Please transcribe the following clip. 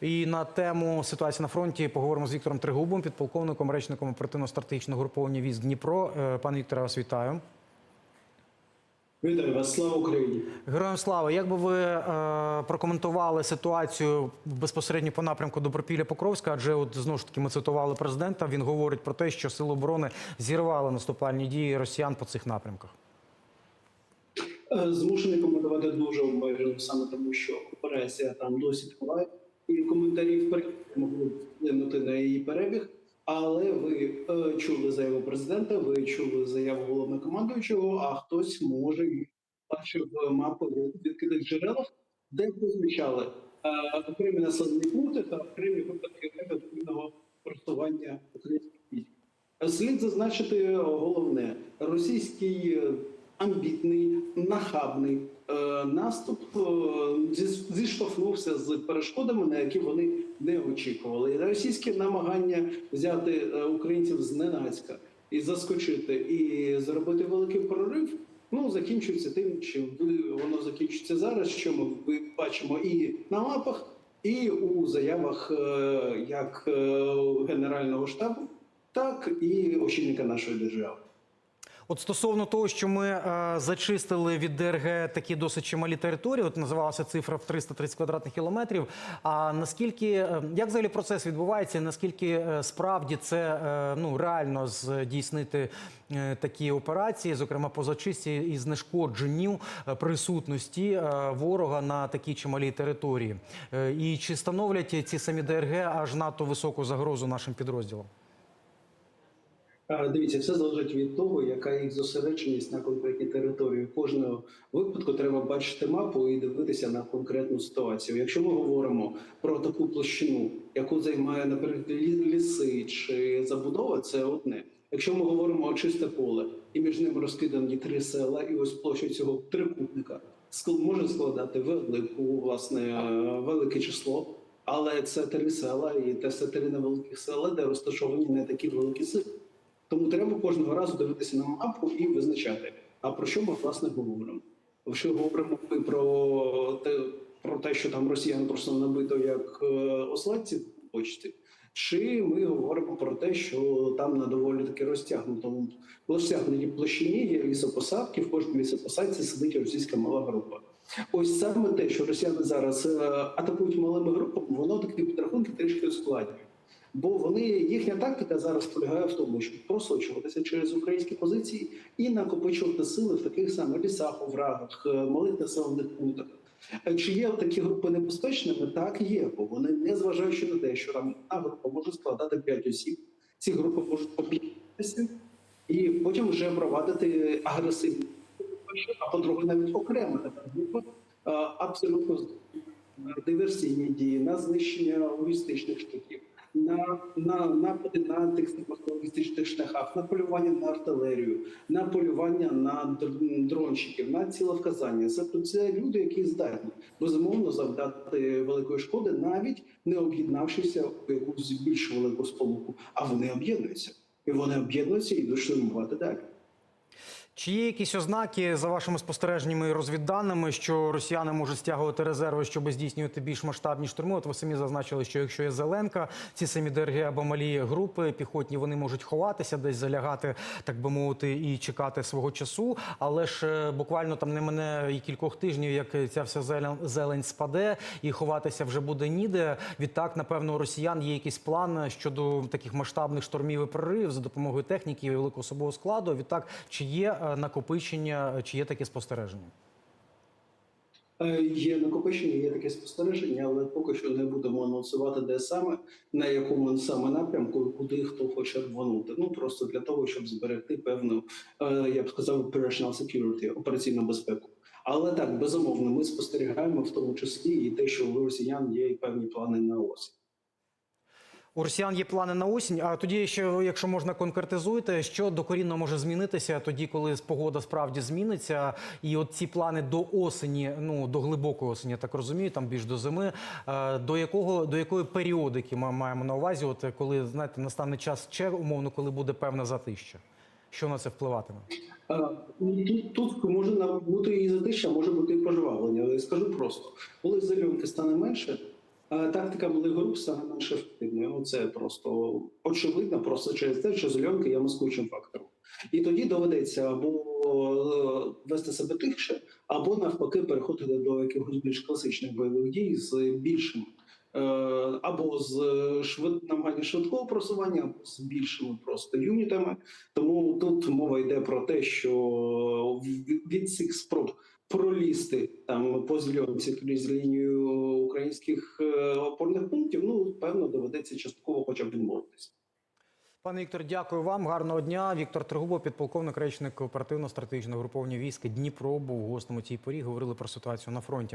І на тему ситуації на фронті поговоримо з Віктором Тригубом, підполковником, речником оперативно-стратегічного груповання військ Дніпро. Е, Пане Вікторе, вас вітаю. Вітаю вас, слава Україні. Героям слава. Як би ви е, прокоментували ситуацію безпосередньо по напрямку Добропілля Покровська? Адже от знову ж таки ми цитували президента. Він говорить про те, що сили оборони зірвали наступальні дії росіян по цих напрямках. Е, Змушений коментувати дуже обмежено, саме тому, що операція там досі триває, і коментарі вперед могли вплинути на її перебіг. Але ви е, чули заяву президента, ви чули заяву головнокомандуючого, а хтось може бачив мапу в відкритих джерелах, де позначали е, окремі населені пункти та окремі випадки ефективного просування українських військ. Слід зазначити головне: російський е, амбітний, нахабний е, наступ е, зі- зіштовхнувся з перешкодами, на які вони не очікували. Російське намагання взяти е, українців зненацька і заскочити, і зробити великий прорив. Ну, закінчується тим, ви- воно закінчиться зараз, що ми бачимо і на мапах, і у заявах як Генерального штабу, так і очільника нашої держави. От стосовно того, що ми е, зачистили від ДРГ такі досить чималі території, от називалася цифра в 330 квадратних кілометрів. А наскільки е, як взагалі процес відбувається? Наскільки е, справді це е, ну реально здійснити е, такі операції, зокрема по зачисті і знешкодженню е, присутності е, ворога на такій чималій території? Е, І чи становлять ці самі ДРГ аж надто високу загрозу нашим підрозділам? Дивіться, все залежить від того, яка їх зосередженість на конкретній території. Кожного випадку треба бачити мапу і дивитися на конкретну ситуацію. Якщо ми говоримо про таку площину, яку займає наприклад ліси чи забудова, це одне. Якщо ми говоримо о чисте поле, і між ними розкидані три села, і ось площа цього трикутника може складати велику, власне, е, велике число. Але це три села, і це три невеликих села, де розташовані не такі великі сили. Тому треба кожного разу дивитися на мапу і визначати. А про що ми власне говоримо? Якщо говоримо ми про те, про те, що там росіян просто набито як е, осладців почті, чи ми говоримо про те, що там на доволі таки розтягнутому розтягнутій площині є лісопосадки, в кожній лісопосадці сидить російська мала група. Ось саме те, що росіяни зараз е, атакують малими групами, воно такі підрахунки трішки ускладнює. Бо вони їхня тактика зараз полягає в тому, щоб просочуватися через українські позиції і накопичувати сили в таких самих лісах, оврагах, е, малих населених пунктах. Е, Чи є такі групи небезпечними? Так є, бо вони, незважаючи на те, що там група може складати 5 осіб, ці групи можуть об'єднатися і потім вже провадити агресивні. А по-друге, навіть окрема така група е, абсолютно диверсійні дії на знищення логістичних шляхів, на, на напади на тих логістичних шляхах, на полювання на артилерію, на полювання на др- дронщиків, на ціловказання. Це, це люди, які здатні безумовно завдати великої шкоди, навіть не об'єднавшися у якусь більш велику сполуку. А вони об'єднуються. І вони об'єднуються і йдуть штурмувати далі. Чи є якісь ознаки за вашими спостереженнями і розвідданими, що росіяни можуть стягувати резерви, щоб здійснювати більш масштабні штурми? От ви самі зазначили, що якщо є Зеленка, ці самі ДРГ або малі групи піхотні, вони можуть ховатися, десь залягати, так би мовити, і чекати свого часу. Але ж е, буквально там не мене і кількох тижнів, як ця вся зелень, спаде, і ховатися вже буде ніде. Відтак, напевно, у росіян є якийсь план щодо таких масштабних штурмів і проривів за допомогою техніки і великого особового складу. Відтак, чи є е, накопичення, чи є таке спостереження? Е, Є накопичення, є таке спостереження, але поки що не будемо анонсувати, де саме, на якому саме напрямку, куди хто хоче рванути. Ну просто для того, щоб зберегти певну, е, я б сказав, operational security, операційну безпеку. Але так, безумовно, ми спостерігаємо в тому числі і те, що у росіян є певні плани на осінь. У росіян є плани на осінь. А тоді ще, якщо можна конкретизуйте, що докорінно може змінитися тоді, коли погода справді зміниться, і от ці плани до осені, ну до глибокої осені, я так розумію, там більш до зими. е, До якого до якої періодики ми маємо на увазі? От коли знаєте, настане час ще умовно, коли буде певна затища, що на це впливатиме? Ну, Тут, тут може бути і затища, може бути і пожвавлення. Але скажу просто, коли зеленки стане менше, Е, Тактика малих груп стане менш ефективною. Це просто очевидно, просто через те, що зеленки є маскуючим фактором. І тоді доведеться або е, вести себе тихше, або навпаки переходити до якихось більш класичних бойових дій з більшим е, або з швид намагання швидкого просування, або з більшими просто юнітами. Тому тут мова йде про те, що від цих спроб пролізти там по зльонці крізь лінію українських е, опорних пунктів, ну певно доведеться частково, хоча б відмовитися. Пане Віктор, дякую вам. Гарного дня. Віктор Тригубов, підполковник речник оперативно-стратегічного груповання військ Дніпро, був гостем у цій порі. Говорили про ситуацію на фронті.